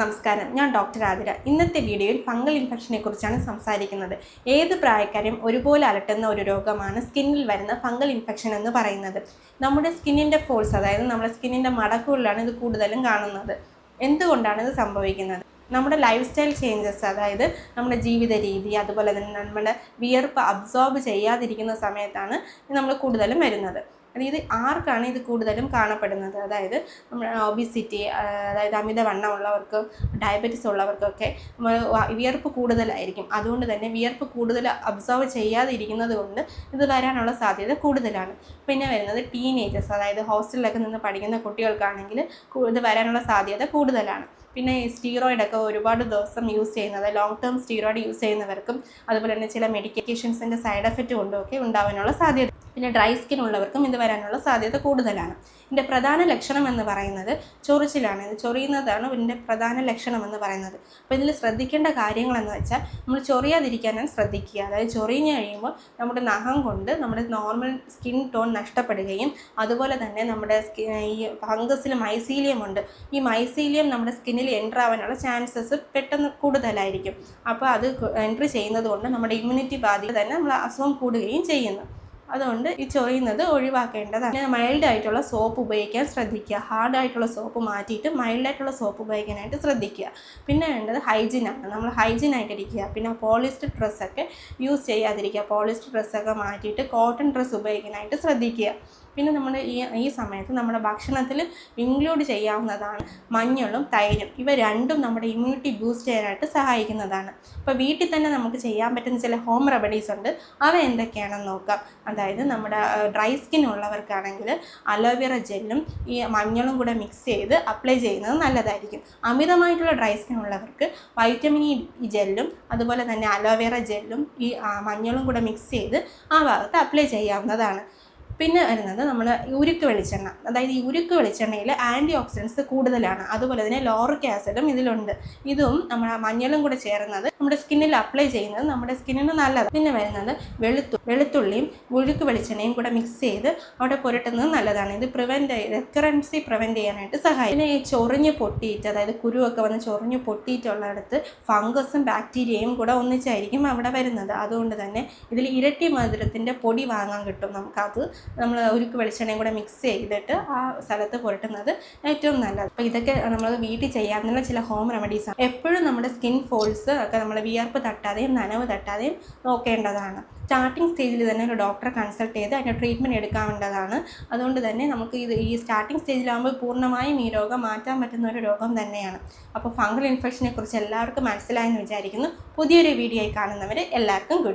നമസ്കാരം. ഞാൻ ഡോക്ടർ ആതിര ഇന്നത്തെ വീഡിയോയിൽ ഫംഗൽ ഇൻഫെക്ഷനെ കുറിച്ചാണ് സംസാരിക്കുന്നത്. ഏത് പ്രായക്കാരെയും ഒരുപോലെ അലട്ടുന്ന ഒരു രോഗമാണ് സ്കിന്നിൽ വരുന്ന ഫംഗൽ ഇൻഫെക്ഷൻ എന്ന് പറയുന്നത്. നമ്മുടെ സ്കിന്നിന്റെ ഫോൾസ് അതായത് നമ്മുടെ സ്കിന്നിന്റെ മടക്കുകളിലാണ് ഇത് കൂടുതലും കാണുന്നത്. എന്തുകൊണ്ടാണ് ഇത് സംഭവിക്കുന്നത്? നമ്മുടെ ലൈഫ് സ്റ്റൈൽ ചേഞ്ചസ് അതായത് നമ്മുടെ ജീവിത രീതി അതുപോലെ തന്നെ നമ്മുടെ വിയർപ്പ് അബ്സോർബ് ചെയ്യാതിരിക്കുന്ന സമയത്താണ് നമ്മൾ കൂടുതലും വരുന്നത്. അതായത് ആർക്കാണ് ഇത് കൂടുതലും കാണപ്പെടുന്നത്? അതായത് ഒബിസിറ്റി അതായത് അമിതവണ്ണമുള്ളവർക്ക് ഡയബറ്റീസ് ഉള്ളവർക്കൊക്കെ വിയർപ്പ് കൂടുതലായിരിക്കും. അതുകൊണ്ട് തന്നെ വിയർപ്പ് കൂടുതൽ അബ്സോർവ് ചെയ്യാതിരിക്കുന്നത് കൊണ്ട് ഇത് വരാനുള്ള സാധ്യത കൂടുതലാണ്. പിന്നെ വരുന്നത് ടീനേജേഴ്സ് അതായത് ഹോസ്റ്റലിലൊക്കെ നിന്ന് പഠിക്കുന്ന കുട്ടികൾക്കാണെങ്കിൽ ഇത് വരാനുള്ള സാധ്യത കൂടുതലാണ്. പിന്നെ ഈ സ്റ്റീറോയിഡൊക്കെ ഒരുപാട് ദിവസം യൂസ് ചെയ്യുന്നത് ലോങ് ടേം സ്റ്റീറോയിഡ് യൂസ് ചെയ്യുന്നവർക്കും അതുപോലെ തന്നെ ചില മെഡിക്കേഷൻസിന്റെ സൈഡ് എഫക്റ്റ് കൊണ്ടും ഒക്കെ ഉണ്ടാവാനുള്ള സാധ്യത. പിന്നെ ഡ്രൈ സ്കിൻ ഉള്ളവർക്കും ഇത് വരാനുള്ള സാധ്യത കൂടുതലാണ്. ഇതിന്റെ പ്രധാന ലക്ഷണം എന്ന് പറയുന്നത് ചൊറിച്ചിലാണ്. ഇത് ചൊറിയുന്നതാണ് ഇതിന്റെ പ്രധാന ലക്ഷണം എന്ന് പറയുന്നത്. അപ്പോൾ ഇതിൽ ശ്രദ്ധിക്കേണ്ട കാര്യങ്ങളെന്ന് വെച്ചാൽ നമ്മൾ ചൊറിയാതിരിക്കാനാണ് ശ്രദ്ധിക്കുക. അതായത് ചൊറിഞ്ഞു കഴിയുമ്പോൾ നമ്മുടെ നഖം കൊണ്ട് നമ്മുടെ നോർമൽ സ്കിൻ ടോൺ നഷ്ടപ്പെടുകയും അതുപോലെ തന്നെ നമ്മുടെ ഈ ഫംഗസിൽ മൈസീലിയം ഉണ്ട്. ഈ മൈസീലിയം നമ്മുടെ സ്കിന്നിൽ എന്റർ ആവാനുള്ള ചാൻസസ് പെട്ടെന്ന് കൂടുതലായിരിക്കും. അപ്പോൾ അത് എൻട്രി ചെയ്യുന്നത് കൊണ്ട് നമ്മുടെ ഇമ്മ്യൂണിറ്റി ബാധിക്കുക തന്നെ നമ്മൾ അസുഖം കൂടുകയും ചെയ്യുന്നു. അതുകൊണ്ട് ഈ ചൊറിയുന്നത് ഒഴിവാക്കേണ്ടതാണ്. മൈൽഡ് ആയിട്ടുള്ള സോപ്പ് ഉപയോഗിക്കാൻ ശ്രദ്ധിക്കുക. ഹാർഡ് ആയിട്ടുള്ള സോപ്പ് മാറ്റിയിട്ട് മൈൽഡ് ആയിട്ടുള്ള സോപ്പ് ഉപയോഗിക്കാനായിട്ട് ശ്രദ്ധിക്കുക. പിന്നെ വേണ്ടത് ഹൈജീനാണ് നമ്മൾ ഹൈജീൻ ആയിട്ടിരിക്കുക പിന്നെ പോളിസ്റ്റർ ഡ്രസ്സൊക്കെ യൂസ് ചെയ്യാതിരിക്കുക. പോളിസ്റ്റർ ഡ്രസ്സൊക്കെ മാറ്റിയിട്ട് കോട്ടൺ ഡ്രസ്സ് ഉപയോഗിക്കാനായിട്ട് ശ്രദ്ധിക്കുക. പിന്നെ നമ്മൾ ഈ ഈ സമയത്ത് നമ്മുടെ ഭക്ഷണത്തിൽ ഇൻക്ലൂഡ് ചെയ്യാവുന്നതാണ് മഞ്ഞളും തൈരും. ഇവ രണ്ടും നമ്മുടെ ഇമ്മ്യൂണിറ്റി ബൂസ്റ്റ് ചെയ്യാനായിട്ട് സഹായിക്കുന്നതാണ്. അപ്പോൾ വീട്ടിൽ തന്നെ നമുക്ക് ചെയ്യാൻ പറ്റുന്ന ചില ഹോം റെമഡീസ് ഉണ്ട്. അവ എന്തൊക്കെയാണെന്ന് നോക്കാം. അതായത് നമ്മുടെ ഡ്രൈ സ്കിൻ ഉള്ളവർക്കാണെങ്കിൽ അലോവേറ ജെല്ലും ഈ മഞ്ഞളും കൂടെ മിക്സ് ചെയ്ത് അപ്ലൈ ചെയ്യുന്നത് നല്ലതായിരിക്കും. അമിതമായിട്ടുള്ള ഡ്രൈ സ്കിൻ ഉള്ളവർക്ക് വൈറ്റമിൻ ഇ ജെല്ലും അതുപോലെ തന്നെ അലോവേറ ജെല്ലും ഈ മഞ്ഞളും കൂടെ മിക്സ് ചെയ്ത് ആ ഭാഗത്ത് അപ്ലൈ ചെയ്യാവുന്നതാണ്. പിന്നെ വരുന്നത് നമ്മൾ ഉരുക്ക് വെളിച്ചെണ്ണ. അതായത് ഈ ഉരുക്ക് വെളിച്ചെണ്ണയിൽ ആന്റി ഓക്സിഡൻസ് കൂടുതലാണ്. അതുപോലെ തന്നെ ലോറിക് ആസിഡും ഇതിലുണ്ട്. ഇതും നമ്മൾ മഞ്ഞളും കൂടെ ചേർന്നത് നമ്മുടെ സ്കിന്നിൽ അപ്ലൈ ചെയ്യുന്നത് നമ്മുടെ സ്കിന്നിന് നല്ലതാണ് പിന്നെ വരുന്നത് വെളുത്തു വെളുത്തുള്ളിയും ഉരുക്ക് വെളിച്ചെണ്ണയും കൂടെ മിക്സ് ചെയ്ത് അവിടെ പുരട്ടുന്നത് നല്ലതാണ്. ഇത് പ്രിവെന്റ് റെക്കറൻസി പ്രിവെന്റ് ചെയ്യാനായിട്ട് സഹായിക്കും. പിന്നെ ഈ ചൊറിഞ്ഞ് പൊട്ടിയിട്ട് അതായത് കുരുവൊക്കെ വന്ന് ചൊറിഞ്ഞ് പൊട്ടിയിട്ടുള്ളിടത്ത് ഫംഗസും ബാക്ടീരിയയും കൂടെ ഒന്നിച്ചായിരിക്കും അവിടെ വരുന്നത്. അതുകൊണ്ട് തന്നെ ഇതിൽ ഇരട്ടി മധുരത്തിന്റെ പൊടി വാങ്ങാൻ കിട്ടും നമുക്കത്. നമ്മൾ ഉരുക്ക് വെളിച്ചെണ്ണയും കൂടെ മിക്സ് ചെയ്തിട്ട് ആ സ്ഥലത്ത് പുരട്ടുന്നത് ഏറ്റവും നല്ലത്. അപ്പോൾ ഇതൊക്കെ നമ്മൾ വീട്ടിൽ ചെയ്യാവുന്ന ചില ഹോം റെമഡീസ് ആണ്. എപ്പോഴും നമ്മുടെ സ്കിൻ ഫോൾസ് ഒക്കെ നമ്മൾ വിയർപ്പ് തട്ടാതെയും നനവ് തട്ടാതെയും നോക്കേണ്ടതാണ്. സ്റ്റാർട്ടിംഗ് സ്റ്റേജിൽ തന്നെ ഒരു ഡോക്ടറെ കൺസൾട്ട് ചെയ്ത് അതിന്റെ ട്രീറ്റ്മെന്റ് എടുക്കാവേണ്ടതാണ് അതുകൊണ്ട് തന്നെ നമുക്ക് ഇത് ഈ സ്റ്റാർട്ടിംഗ് സ്റ്റേജിലാകുമ്പോൾ പൂർണമായും ഈ രോഗം മാറ്റാൻ പറ്റുന്ന ഒരു രോഗം തന്നെയാണ്. അപ്പോൾ ഫംഗൽ ഇൻഫെക്ഷനെ കുറിച്ച് എല്ലാവർക്കും മനസ്സിലായെന്ന് വിചാരിക്കുന്നു. പുതിയൊരു വീഡിയോ ആയി കാണുന്നവരെ എല്ലാവർക്കും ഗുഡ്